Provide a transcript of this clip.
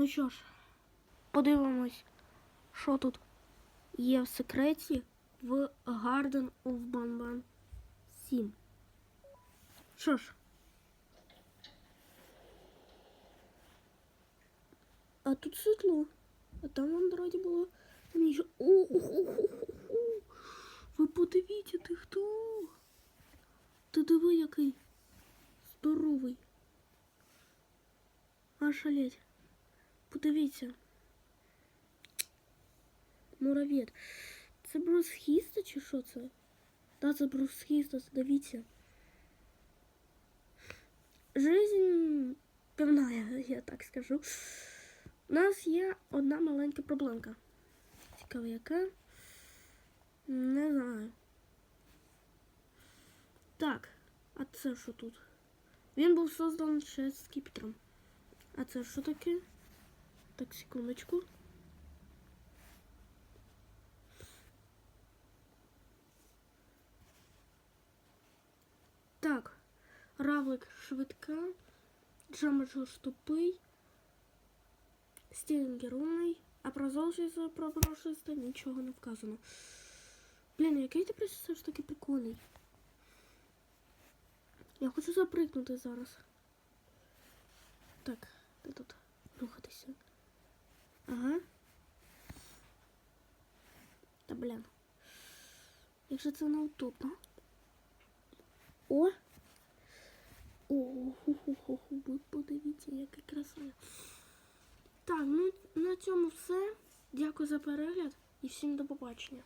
Ну що ж, подивимось, що тут є в секреті в Garden of Banban 7. Що ж. А тут світло. А там в андроїді було. Там нічого. О-о-о-о-о! Ви подивіться, ти хто? Ти диви, який здоровий. А шалеть. Подивіться. Муравєт. Це Брус Хіста чи що це? Та це Брус Хіста, дивіться. Жизнь певна, я, так скажу. У нас є одна маленька проблемка. Цікаво, яка? Не знаю. Так, а це що тут? Він був созданий ще з скіпетром. А це що таке? Так, секундочку. Так, равлик швидка, джамаджош тупий, стілінгер умний, а про золочість про нічого не вказано. Блін, який ти все ж таки прикольний. Я хочу запригнути зараз. Так, де тут рухатися? Ага. Та блін. Якщо це неудобно. О! О, ху-ху-ху-ху, ви подивіться, яка краса. Так, ну на цьому все. Дякую за перегляд і всім до побачення.